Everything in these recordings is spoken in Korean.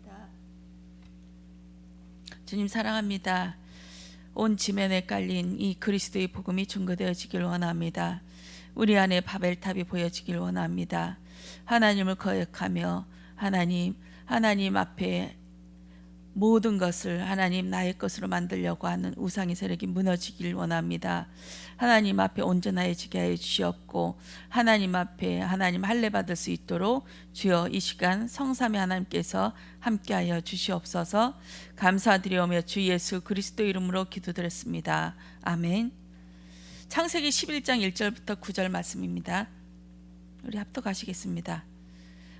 기도합니다. 주님 사랑합니다. 온 지면에 깔린 이 그리스도의 복음이 증거되어지길 원합니다. 우리 안에 바벨탑이 보여지길 원합니다. 하나님을 거역하며 하나님 하나님 앞에 모든 것을 하나님 나의 것으로 만들려고 하는 우상의 세력이 무너지길 원합니다. 하나님 앞에 온전해지게 하여 주시옵고 하나님 앞에 하나님 할례 받을 수 있도록 주여 이 시간 성삼위 하나님께서 함께하여 주시옵소서 감사드리오며 주 예수 그리스도 이름으로 기도드렸습니다. 아멘. 창세기 11장 1절부터 9절 말씀입니다. 우리 합독하시겠습니다.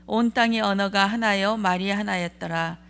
온 땅의 언어가 하나여 말이 하나였더라.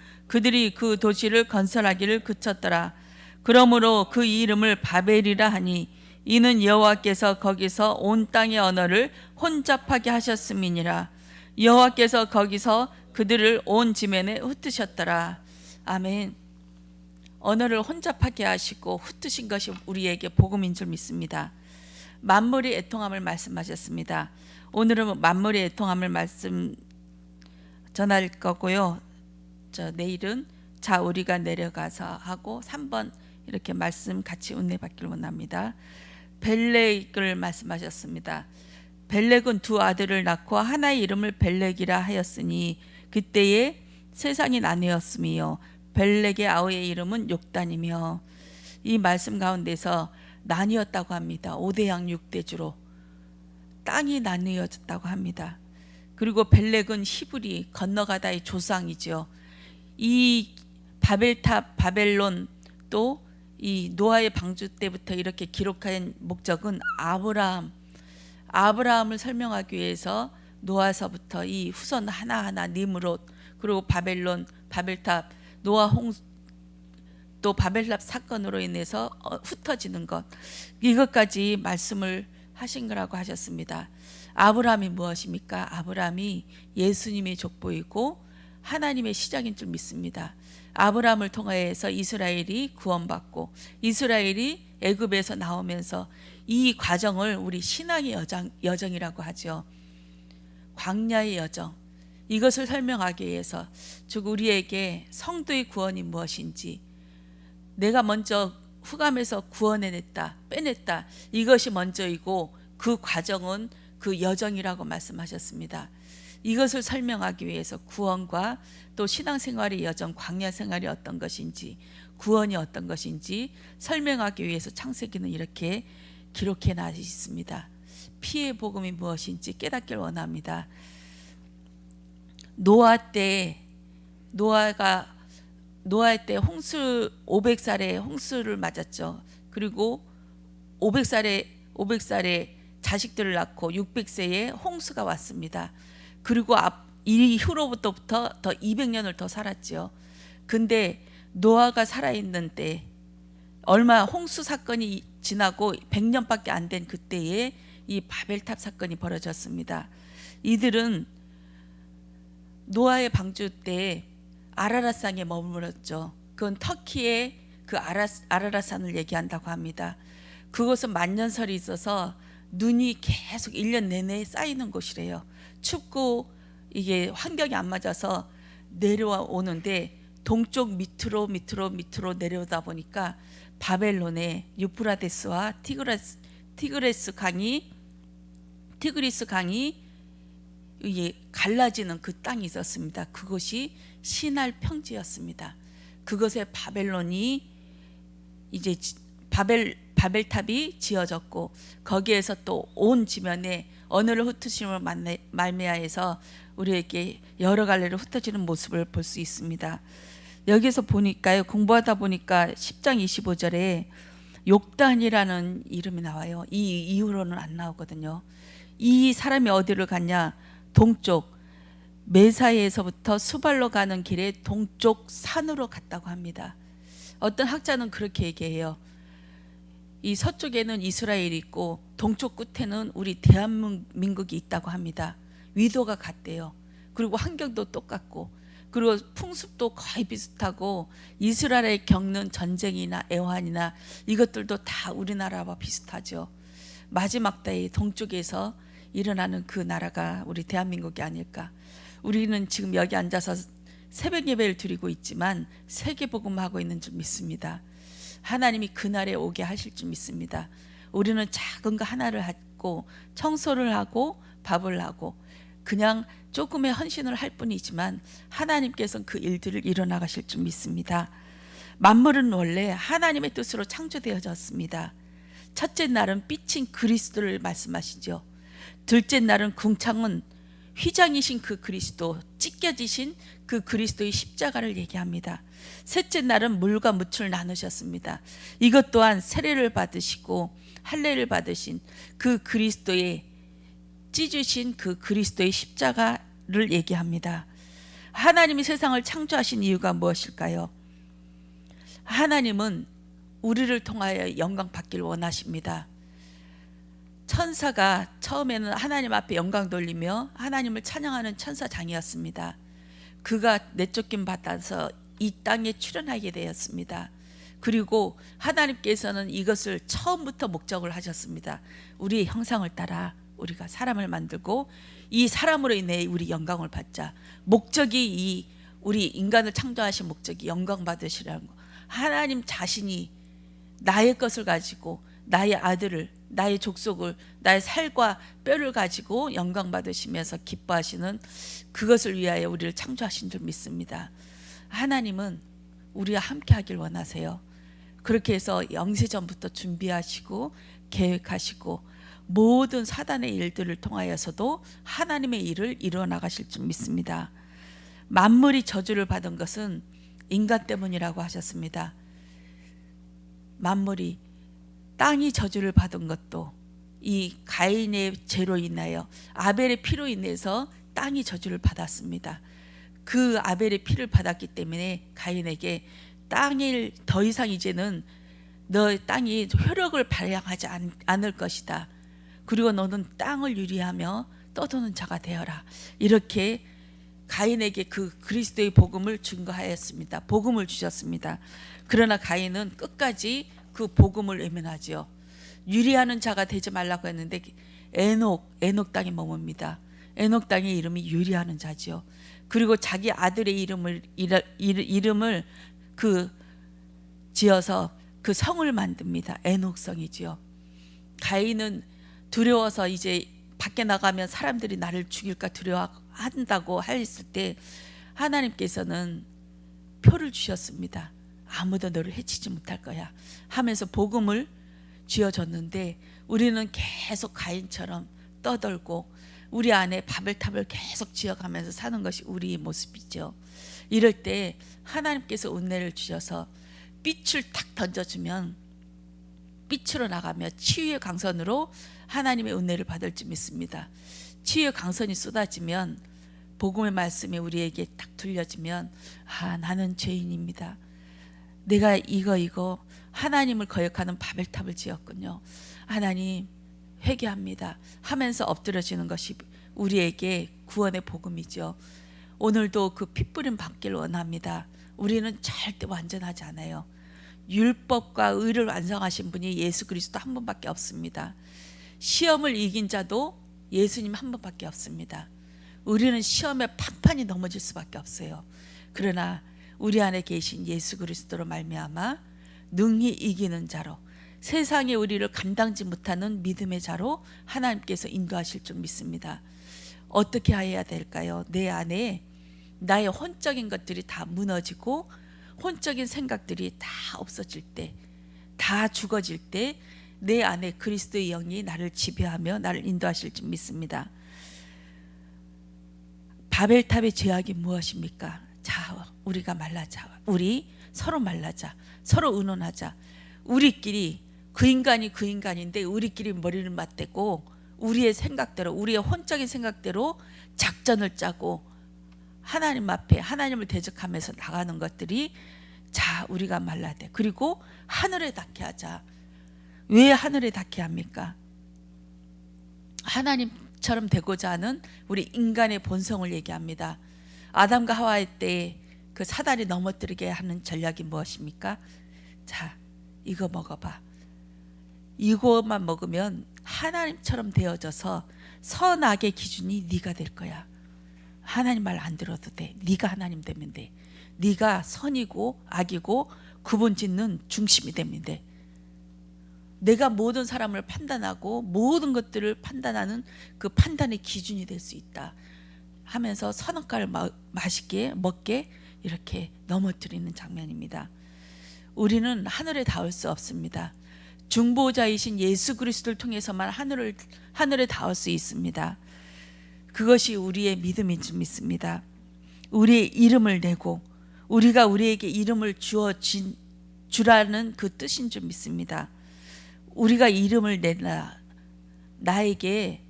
그들이 그 도시를 건설하기를 그쳤더라. 그러므로 그 이름을 바벨이라 하니 이는 여호와께서 거기서 온 땅의 언어를 혼잡하게 하셨음이니라. 여호와께서 거기서 그들을 온 지면에 흩으셨더라. 아멘. 언어를 혼잡하게 하시고 흩으신 것이 우리에게 복음인 줄 믿습니다. 만물의 애통함을 말씀하셨습니다. 오늘은 만물의 애통함을 말씀 전할 거고요. 저 내일은 자 우리가 내려가서 하고 3번 이렇게 말씀 같이 은혜 받기를 원합니다. 벨렉을 말씀하셨습니다. 벨렉은 두 아들을 낳고 하나의 이름을 벨렉이라 하였으니 그때에 세상이 나뉘었으며 벨렉의 아우의 이름은 욕단이며 이 말씀 가운데서 나뉘었다고 합니다. 5대 양 6대 주로 땅이 나뉘어졌다고 합니다. 그리고 벨렉은 히브리 건너가다의 조상이죠. 이 바벨탑 바벨론 또 이 노아의 방주 때부터 이렇게 기록한 목적은 아브라함 아브라함을 설명하기 위해서 노아서부터 이 후손 하나하나 니므롯 그리고 바벨론 바벨탑 노아 홍 또 바벨탑 사건으로 인해서 어, 흩어지는 것 이것까지 말씀을 하신 거라고 하셨습니다. 아브라함이 무엇입니까? 아브라함이 예수님의 족보이고 하나님의 시작인 줄 믿습니다. 아브라함을 통하여서 이스라엘이 구원받고 이스라엘이 애굽에서 나오면서 이 과정을 우리 신앙의 여정, 여정이라고 하죠. 광야의 여정. 이것을 설명하기 위해서 즉 우리에게 성도의 구원이 무엇인지 내가 먼저 흑암에서 구원해냈다, 빼냈다. 이것이 먼저이고 그 과정은 그 여정이라고 말씀하셨습니다. 이것을 설명하기 위해서 구원과 또 신앙생활의 여정, 광야 생활이 어떤 것인지, 구원이 어떤 것인지 설명하기 위해서 창세기는 이렇게 기록해 놨습니다. 피의 복음이 무엇인지 깨닫길 원합니다. 노아 때 노아가 노아 때 홍수 500살에 홍수를 맞았죠. 그리고 500살에 500살에 자식들을 낳고 600세에 홍수가 왔습니다. 그리고 앞 이후로부터부터 더 200년을 더 살았지요. 근데 노아가 살아 있는 때 얼마 홍수 사건이 지나고 100년밖에 안 된 그때에 이 바벨탑 사건이 벌어졌습니다. 이들은 노아의 방주 때 아라라산에 머물렀죠. 그건 터키의 그 아라, 아라라산을 얘기한다고 합니다. 그곳은 만년설이 있어서 눈이 계속 1년 내내 쌓이는 곳이래요. 춥고 이게 환경이 안 맞아서 내려와 오는데 동쪽 밑으로 밑으로 밑으로 내려오다 보니까 바벨론의 유프라데스와 티그레스, 티그레스 강이 티그리스 강이 이게 갈라지는 그 땅이 있었습니다. 그것이 신할 평지였습니다. 그것에 바벨론이 이제 바벨 바벨탑이 지어졌고 거기에서 또 온 지면에 언어를 흩으심을 말미암아서 우리에게 여러 갈래로 흩어지는 모습을 볼 수 있습니다. 여기서 보니까요 공부하다 보니까 10장 25절에 욕단이라는 이름이 나와요. 이 이후로는 안 나오거든요. 이 사람이 어디를 갔냐? 동쪽 메사에서부터 수발로 가는 길에 동쪽 산으로 갔다고 합니다. 어떤 학자는 그렇게 얘기해요. 이 서쪽에는 이스라엘이 있고 동쪽 끝에는 우리 대한민국이 있다고 합니다. 위도가 같대요. 그리고 환경도 똑같고 그리고 풍습도 거의 비슷하고 이스라엘에 겪는 전쟁이나 애환이나 이것들도 다 우리나라와 비슷하죠. 마지막 때의 동쪽에서 일어나는 그 나라가 우리 대한민국이 아닐까. 우리는 지금 여기 앉아서 새벽 예배를 드리고 있지만 세계 복음하고 있는 줄 믿습니다. 하나님이 그날에 오게 하실 줄 믿습니다. 우리는 작은 거 하나를 하고 청소를 하고 밥을 하고 그냥 조금의 헌신을 할 뿐이지만 하나님께서는 그 일들을 일어나가실 줄 믿습니다. 만물은 원래 하나님의 뜻으로 창조되어졌습니다. 첫째 날은 삐친 그리스도를 말씀하시죠. 둘째 날은 궁창은 휘장이신 그 그리스도, 찢겨지신 그 그리스도의 십자가를 얘기합니다. 셋째 날은 물과 묻을 나누셨습니다. 이것 또한 세례를 받으시고 할례를 받으신 그 그리스도의 찢으신 그 그리스도의 십자가를 얘기합니다. 하나님이 세상을 창조하신 이유가 무엇일까요? 하나님은 우리를 통하여 영광 받기를 원하십니다. 천사가 처음에는 하나님 앞에 영광 돌리며 하나님을 찬양하는 천사장이었습니다. 그가 내쫓김 받아서 이 땅에 출현하게 되었습니다. 그리고 하나님께서는 이것을 처음부터 목적을 하셨습니다. 우리의 형상을 따라 우리가 사람을 만들고 이 사람으로 인해 우리 영광을 받자. 목적이 이 우리 인간을 창조하신 목적이 영광 받으시라는 거. 하나님 자신이 나의 것을 가지고 나의 아들을 나의 족속을 나의 살과 뼈를 가지고 영광 받으시면서 기뻐하시는 그것을 위하여 우리를 창조하신 줄 믿습니다. 하나님은 우리와 함께 하길 원하세요. 그렇게 해서 영세전부터 준비하시고 계획하시고 모든 사단의 일들을 통하여서도 하나님의 일을 이루어 나가실 줄 믿습니다. 만물이 저주를 받은 것은 인간 때문이라고 하셨습니다. 만물이 땅이 저주를 받은 것도 이 가인의 죄로 인하여 아벨의 피로 인해서 땅이 저주를 받았습니다. 그 아벨의 피를 받았기 때문에 가인에게 땅을 더 이상 이제는 너 땅이 효력을 발휘하지 않, 않을 것이다. 그리고 너는 땅을 유리하며 떠도는 자가 되어라. 이렇게 가인에게 그 그리스도의 복음을 증거하였습니다. 복음을 주셨습니다. 그러나 가인은 끝까지 그 복음을 외면하지요. 유리하는 자가 되지 말라고 했는데 에녹 에녹 땅에 머뭅니다. 에녹 땅의 이름이 유리하는 자지요. 그리고 자기 아들의 이름을 이름을 그 지어서 그 성을 만듭니다. 에녹성이지요. 가인은 두려워서 이제 밖에 나가면 사람들이 나를 죽일까 두려워한다고 했을 때 하나님께서는 표를 주셨습니다. 아무도 너를 해치지 못할 거야 하면서 복음을 쥐어줬는데 우리는 계속 가인처럼 떠들고 우리 안에 바벨탑을 계속 지어가면서 사는 것이 우리의 모습이죠. 이럴 때 하나님께서 은혜를 주셔서 빛을 탁 던져주면 빛으로 나가며 치유의 강선으로 하나님의 은혜를 받을 줄 믿습니다. 치유의 강선이 쏟아지면 복음의 말씀이 우리에게 딱 들려지면 아 나는 죄인입니다. 내가 이거 이거 하나님을 거역하는 바벨탑을 지었군요. 하나님 회개합니다. 하면서 엎드려지는 것이 우리에게 구원의 복음이죠. 오늘도 그 핏부림 받기를 원합니다. 우리는 절대 완전하지 않아요. 율법과 의를 완성하신 분이 예수 그리스도 한 분밖에 없습니다. 시험을 이긴 자도 예수님 한 분밖에 없습니다. 우리는 시험에 판판이 넘어질 수밖에 없어요. 그러나 우리 안에 계신 예수 그리스도로 말미암아 능히 이기는 자로 세상에 우리를 감당지 못하는 믿음의 자로 하나님께서 인도하실 줄 믿습니다. 어떻게 해야 될까요? 내 안에 나의 혼적인 것들이 다 무너지고 혼적인 생각들이 다 없어질 때, 다 죽어질 때 내 안에 그리스도의 영이 나를 지배하며 나를 인도하실 줄 믿습니다. 바벨탑의 죄악이 무엇입니까? 자, 우리가 말라자. 우리 서로 말라자. 서로 의논하자. 우리끼리 그 인간이 그 인간인데 우리끼리 머리를 맞대고 우리의 생각대로 우리의 혼적인 생각대로 작전을 짜고 하나님 앞에 하나님을 대적하면서 나가는 것들이 자 우리가 말라야 돼. 그리고 하늘에 닿게 하자. 왜 하늘에 닿게 합니까? 하나님처럼 되고자 하는 우리 인간의 본성을 얘기합니다. 아담과 하와의 때그 사단이 넘어뜨리게 하는 전략이 무엇입니까? 자, 이거 먹어봐. 이거만 먹으면 하나님처럼 되어져서 선악의 기준이 네가 될 거야. 하나님 말 안 들어도 돼. 네가 하나님 되면 돼. 네가 선이고 악이고 구분 짓는 중심이 되면 돼. 내가 모든 사람을 판단하고 모든 것들을 판단하는 그 판단의 기준이 될 수 있다 하면서 선악과를 마, 맛있게 먹게 이렇게 넘어뜨리는 장면입니다. 우리는 하늘에 닿을 수 없습니다. 중보자이신 예수 그리스도를 통해서만 하늘을 하늘에 닿을 수 있습니다. 그것이 우리의 믿음인 줄 믿습니다. 우리의 이름을 내고 우리가 우리에게 이름을 주어 진, 주라는 그 뜻인 줄 믿습니다. 우리가 이름을 내라 나에게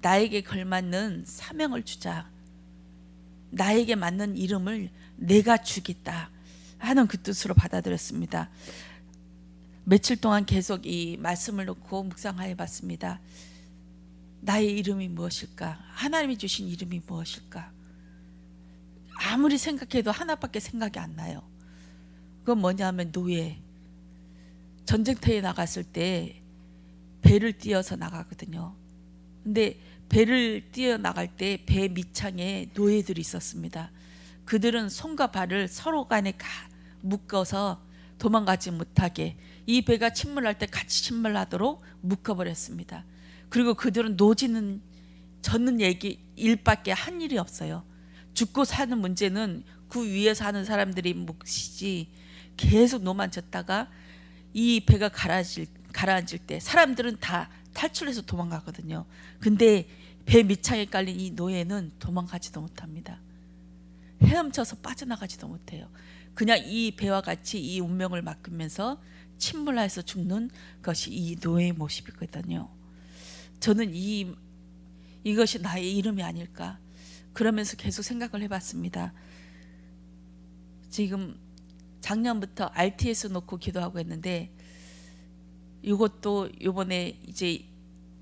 나에게 걸맞는 사명을 주자. 나에게 맞는 이름을 내가 주겠다 하는 그 뜻으로 받아들였습니다. 며칠 동안 계속 이 말씀을 놓고 묵상하여 봤습니다. 나의 이름이 무엇일까? 하나님이 주신 이름이 무엇일까? 아무리 생각해도 하나밖에 생각이 안 나요. 그건 뭐냐면 노예. 전쟁터에 나갔을 때 배를 띄어서 나가거든요. 근데 배를 띄어 나갈 때 배 밑창에 노예들이 있었습니다. 그들은 손과 발을 서로 간에 가 묶어서 도망가지 못하게 이 배가 침몰할 때 같이 침몰하도록 묶어버렸습니다. 그리고 그들은 노지는 젖는 얘기 일밖에 한 일이 없어요. 죽고 사는 문제는 그 위에 사는 사람들이 몫이지 계속 노만 졌다가 이 배가 가라앉을, 가라앉을 때 사람들은 다 탈출해서 도망가거든요. 근데 배 밑창에 깔린 이 노예는 도망가지도 못합니다. 헤엄쳐서 빠져나가지도 못해요. 그냥 이 배와 같이 이 운명을 맡으면서 침몰해서 죽는 것이 이 노예의 모습이거든요. 저는 이 이것이 나의 이름이 아닐까 그러면서 계속 생각을 해봤습니다. 지금 작년부터 RTS 놓고 기도하고 했는데 이것도 요번에 이제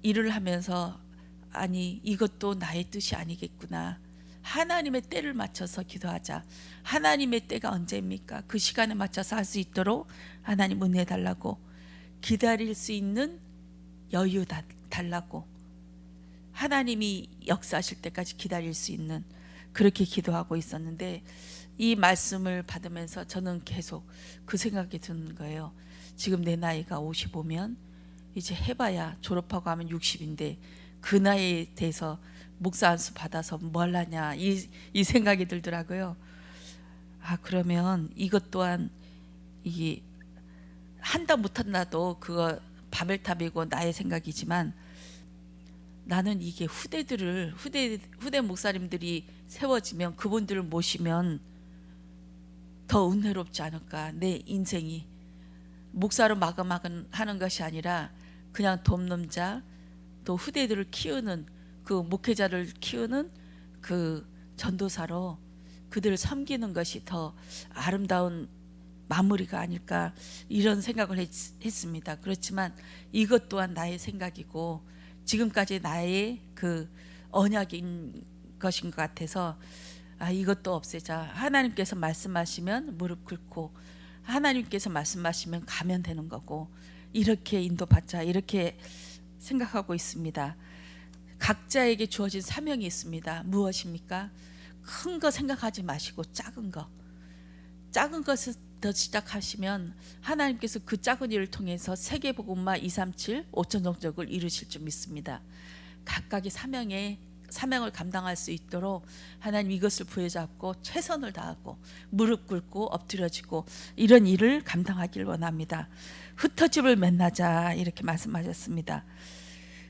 일을 하면서 아니 이것도 나의 뜻이 아니겠구나. 하나님의 때를 맞춰서 기도하자. 하나님의 때가 언제입니까? 그 시간에 맞춰서 할 수 있도록 하나님 은혜 달라고 기다릴 수 있는 여유 다- 달라고 하나님이 역사하실 때까지 기다릴 수 있는 그렇게 기도하고 있었는데 이 말씀을 받으면서 저는 계속 그 생각이 드는 거예요. 지금 내 나이가 55면 이제 해봐야 졸업하고 하면 60인데 그 나이에 대해서 목사 안수 받아서 뭘 하냐 이, 이 생각이 들더라고요. 아 그러면 이것 또한 이게 한다 못한다도 그거 바벨탑이고 나의 생각이지만 나는 이게 후대들을 후대 후대 목사님들이 세워지면 그분들을 모시면 더 은혜롭지 않을까 내 인생이 목사로 마감하는 하는 것이 아니라 그냥 돕는 자 또 후대들을 키우는 그 목회자를 키우는 그 전도사로 그들을 섬기는 것이 더 아름다운 마무리가 아닐까 이런 생각을 했, 했습니다. 그렇지만 이것 또한 나의 생각이고 지금까지 나의 그 언약인 것인 것 같아서 아 이것도 없애자 하나님께서 말씀하시면 무릎 꿇고 하나님께서 말씀하시면 가면 되는 거고 이렇게 인도받자 이렇게 생각하고 있습니다. 각자에게 주어진 사명이 있습니다. 무엇입니까? 큰 거 생각하지 마시고 작은 거 작은 것부터 시작하시면 하나님께서 그 작은 일을 통해서 세계 복음화 237 5천 종족을 이루실 줄 믿습니다. 각각의 사명에 사명을 감당할 수 있도록 하나님 이것을 부여잡고 최선을 다하고 무릎 꿇고 엎드려지고 이런 일을 감당하길 원합니다. 흩어짐을 만나자 이렇게 말씀하셨습니다.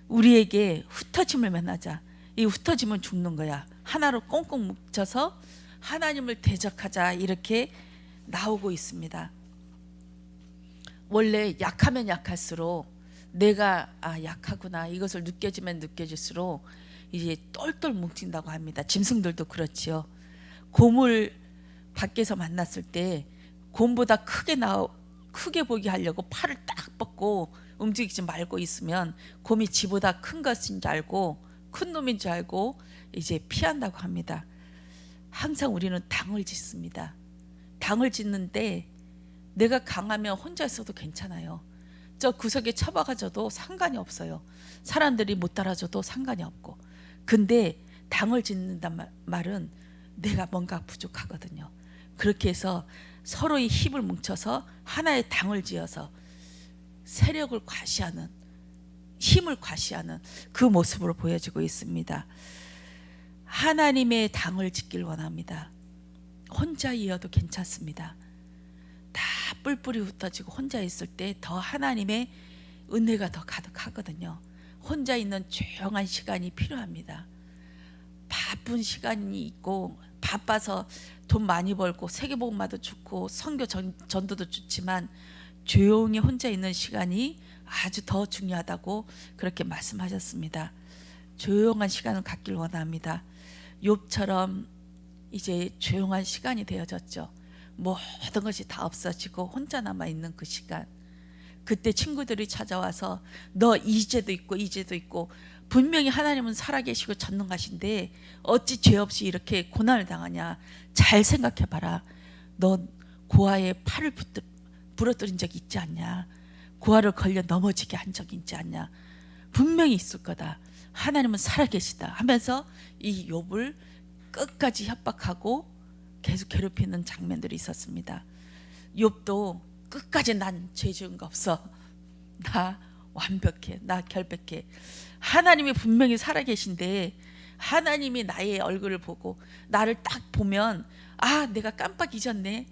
우리에게 흩어짐을 만나자. 이 흩어짐은 죽는 거야. 하나로 꽁꽁 뭉쳐서 하나님을 대적하자 이렇게 나오고 있습니다. 원래 약하면 약할수록 내가 아 약하구나 이것을 느껴지면 느껴질수록 이제 똘똘 뭉친다고 합니다. 짐승들도 그렇지요. 곰을 밖에서 만났을 때 곰보다 크게 나 크게 보게 하려고 팔을 딱 뻗고 움직이지 말고 있으면 곰이 지보다 큰 것인 줄 알고 큰 놈인 줄 알고 이제 피한다고 합니다. 항상 우리는 당을 짓습니다. 당을 짓는데 내가 강하면 혼자 있어도 괜찮아요. 저 구석에 처박아져도 상관이 없어요. 사람들이 못 따라줘도 상관이 없고. 근데 당을 짓는단 말- 말은 내가 뭔가 부족하거든요. 그렇게 해서 서로의 힘을 뭉쳐서 하나의 당을 지어서 세력을 과시하는 힘을 과시하는 그 모습으로 보여지고 있습니다. 하나님의 당을 짓길 원합니다. 혼자 이어도 괜찮습니다. 다 뿔뿔이 흩어지고 혼자 있을 때 더 하나님의 은혜가 더 가득하거든요. 혼자 있는 조용한 시간이 필요합니다. 바쁜 시간이 있고 바빠서 돈 많이 벌고 세계복음화도 좋고 선교 전, 전도도 좋지만 조용히 혼자 있는 시간이 아주 더 중요하다고 그렇게 말씀하셨습니다. 조용한 시간을 갖길 원합니다. 욥처럼 이제 조용한 시간이 되어졌죠. 모든 것이 다 없어지고 혼자 남아 있는 그 시간. 그때 친구들이 찾아와서 너 이제도 있고 이제도 있고 분명히 하나님은 살아계시고 전능하신데 어찌 죄 없이 이렇게 고난을 당하냐? 잘 생각해 봐라. 너 고아의 팔을 붙들, 부러뜨린 적이 있지 않냐? 고아를 걸려 넘어지게 한 적이 있지 않냐? 분명히 있을 거다. 하나님은 살아계시다 하면서 이 욥을 끝까지 협박하고 계속 괴롭히는 장면들이 있었습니다. 욥도 끝까지 난 죄 지은 거 없어. 나 완벽해. 나 결백해. 하나님이 분명히 살아계신데 하나님이 나의 얼굴을 보고 나를 딱 보면 아 내가 깜빡 잊었네.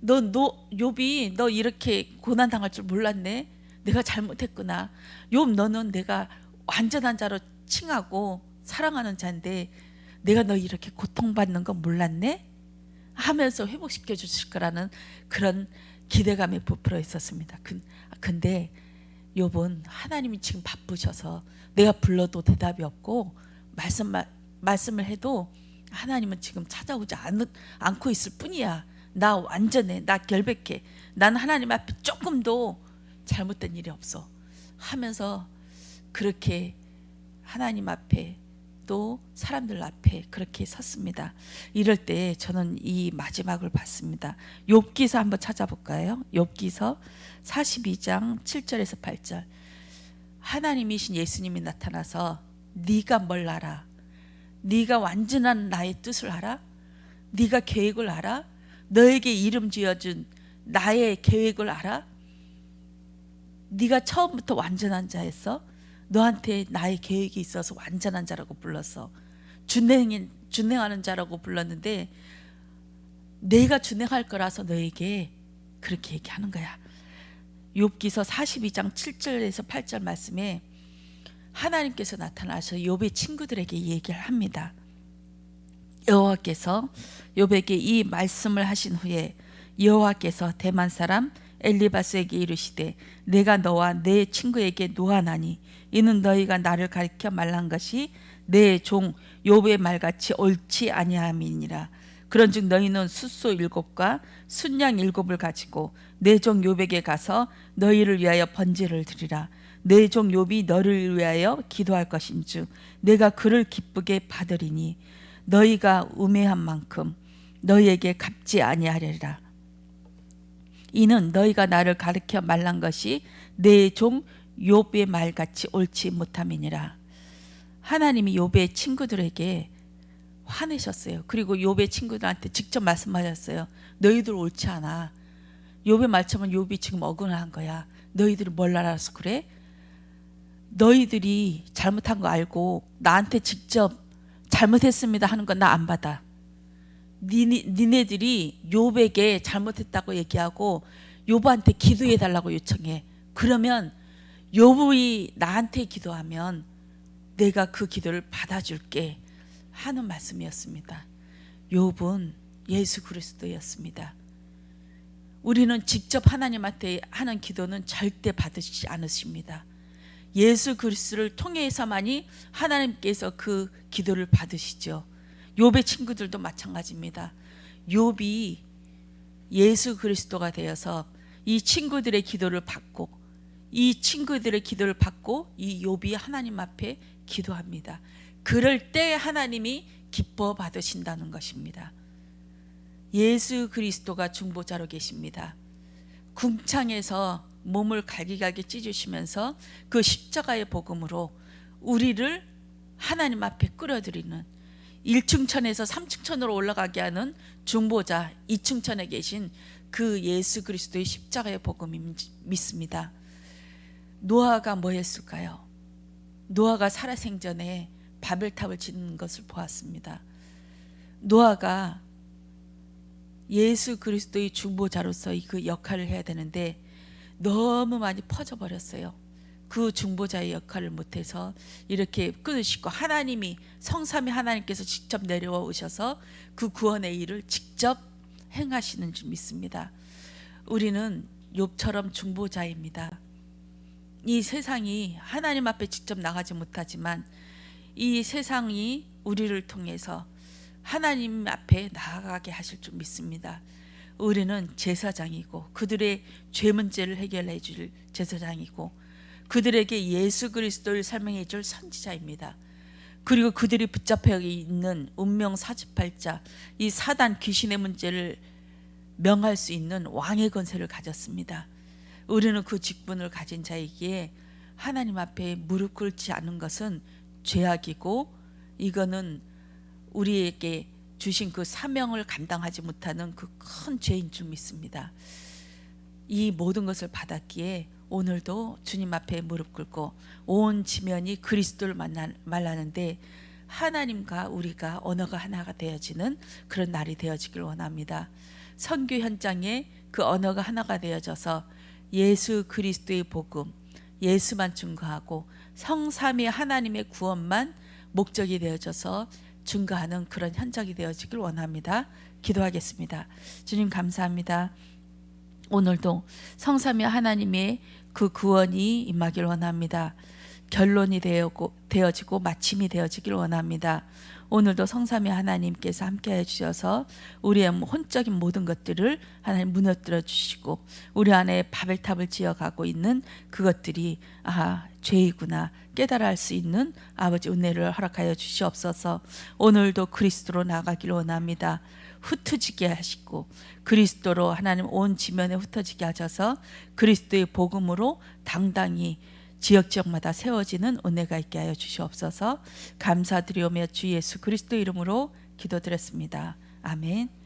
너 너 욥이 너 이렇게 고난 당할 줄 몰랐네. 내가 잘못했구나. 욥 너는 내가 완전한 자로 칭하고 사랑하는 자인데 내가 너 이렇게 고통받는 거 몰랐네. 하면서 회복시켜 주실 거라는 그런 기대감이 부풀어 있었습니다. 근- 근데 욥은 하나님이 지금 바쁘셔서 내가 불러도 대답이 없고 말씀 말씀을 해도 하나님은 지금 찾아오지 않, 않고 있을 뿐이야. 나 완전해. 나 결백해. 난 하나님 앞에 조금도 잘못된 일이 없어. 하면서 그렇게 하나님 앞에 또 사람들 앞에 그렇게 섰습니다. 이럴 때 저는 이 마지막을 봤습니다. 욥기서 한번 찾아볼까요? 욥기서 42장 7절에서 8절. 하나님이신 예수님이 나타나서 네가 뭘 알아? 네가 완전한 나의 뜻을 알아? 네가 계획을 알아? 너에게 이름 지어준 나의 계획을 알아? 네가 처음부터 완전한 자였어? 너한테 나의 계획이 있어서 완전한 자라고 불렀어. 준행인 준행하는 자라고 불렀는데 내가 준행할 거라서 너에게 그렇게 얘기하는 거야. 욥기서 42장 7절에서 8절 말씀에 하나님께서 나타나서 욥의 친구들에게 얘기를 합니다. 여호와께서 욥에게 이 말씀을 하신 후에 여호와께서 대만 사람 엘리바스에게 이르시되 내가 너와 내 친구에게 노하나니 이는 너희가 나를 가리켜 말한 것이 내종 욥의 말같이 옳지 아니함이니라. 그런즉 너희는 숫소 일곱과 순양 일곱을 가지고 내종 욥에게 가서 너희를 위하여 번제를 드리라. 내종 욥이 너를 위하여 기도할 것인즉 내가 그를 기쁘게 받으리니 너희가 우매한 만큼 너희에게 갚지 아니하리라. 이는 너희가 나를 가르쳐 말란 것이 내 종 욥의 말같이 옳지 못함이니라. 하나님이 욥의 친구들에게 화내셨어요. 그리고 욥의 친구들한테 직접 말씀하셨어요. 너희들 옳지 않아. 욥의 말처럼 욥이 지금 억울한 거야. 너희들이 뭘 알아서 그래? 너희들이 잘못한 거 알고 나한테 직접 잘못했습니다 하는 건 나 안 받아. 니네, 니네들이 욥에게 잘못했다고 얘기하고 욥한테 기도해 달라고 요청해. 그러면 욥이 나한테 기도하면 내가 그 기도를 받아줄게 하는 말씀이었습니다. 욥은 예수 그리스도였습니다. 우리는 직접 하나님한테 하는 기도는 절대 받으시지 않으십니다. 예수 그리스도를 통해서만이 하나님께서 그 기도를 받으시죠. 욥의 친구들도 마찬가지입니다. 욥이 예수 그리스도가 되어서 이 친구들의 기도를 받고 이 친구들의 기도를 받고 이 욥이 하나님 앞에 기도합니다. 그럴 때 하나님이 기뻐 받으신다는 것입니다. 예수 그리스도가 중보자로 계십니다. 궁창에서 몸을 갈기갈기 찢으시면서 그 십자가의 복음으로 우리를 하나님 앞에 끌어들이는 1층천에서 3층천으로 올라가게 하는 중보자 2층천에 계신 그 예수 그리스도의 십자가의 복음이 믿습니다. 노아가 뭐 했을까요? 노아가 살아생전에 바벨탑을 짓는 것을 보았습니다. 노아가 예수 그리스도의 중보자로서 그 역할을 해야 되는데 너무 많이 퍼져 버렸어요. 그 중보자의 역할을 못해서 이렇게 끊으시고 하나님이 성삼위 하나님께서 직접 내려와 오셔서 그 구원의 일을 직접 행하시는 줄 믿습니다. 우리는 욥처럼 중보자입니다. 이 세상이 하나님 앞에 직접 나가지 못하지만 이 세상이 우리를 통해서 하나님 앞에 나아가게 하실 줄 믿습니다. 우리는 제사장이고 그들의 죄 문제를 해결해 줄 제사장이고 그들에게 예수 그리스도를 설명해 줄 선지자입니다. 그리고 그들이 붙잡혀 있는 운명 사지팔자 이 사단 귀신의 문제를 명할 수 있는 왕의 권세를 가졌습니다. 우리는 그 직분을 가진 자에게 하나님 앞에 무릎 꿇지 않는 것은 죄악이고 이거는 우리에게 주신 그 사명을 감당하지 못하는 그 큰 죄인 줄 믿습니다. 이 모든 것을 받았기에 오늘도 주님 앞에 무릎 꿇고 온 지면이 그리스도를 만나, 말하는데 하나님과 우리가 언어가 하나가 되어지는 그런 날이 되어지길 원합니다. 선교 현장에 그 언어가 하나가 되어져서 예수 그리스도의 복음, 예수만 증거하고 성삼위 하나님의 구원만 목적이 되어져서 증거하는 그런 현장이 되어지길 원합니다. 기도하겠습니다. 주님 감사합니다. 오늘도 성삼위 하나님의 그 구원이 임하길 원합니다. 결론이 되어고, 되어지고 마침이 되어지길 원합니다. 오늘도 성삼위 하나님께서 함께해 주셔서 우리의 혼적인 모든 것들을 하나님 무너뜨려 주시고 우리 안에 바벨탑을 지어가고 있는 그것들이 아 죄이구나 깨달아 할 수 있는 아버지 은혜를 허락하여 주시옵소서 오늘도 그리스도로 나가길 원합니다. 흩어지게 하시고 그리스도로 하나님 온 지면에 흩어지게 하셔서 그리스도의 복음으로 당당히 지역 지역마다 세워지는 은혜가 있게 하여 주시옵소서 감사드리오며 주 예수 그리스도 이름으로 기도드렸습니다. 아멘.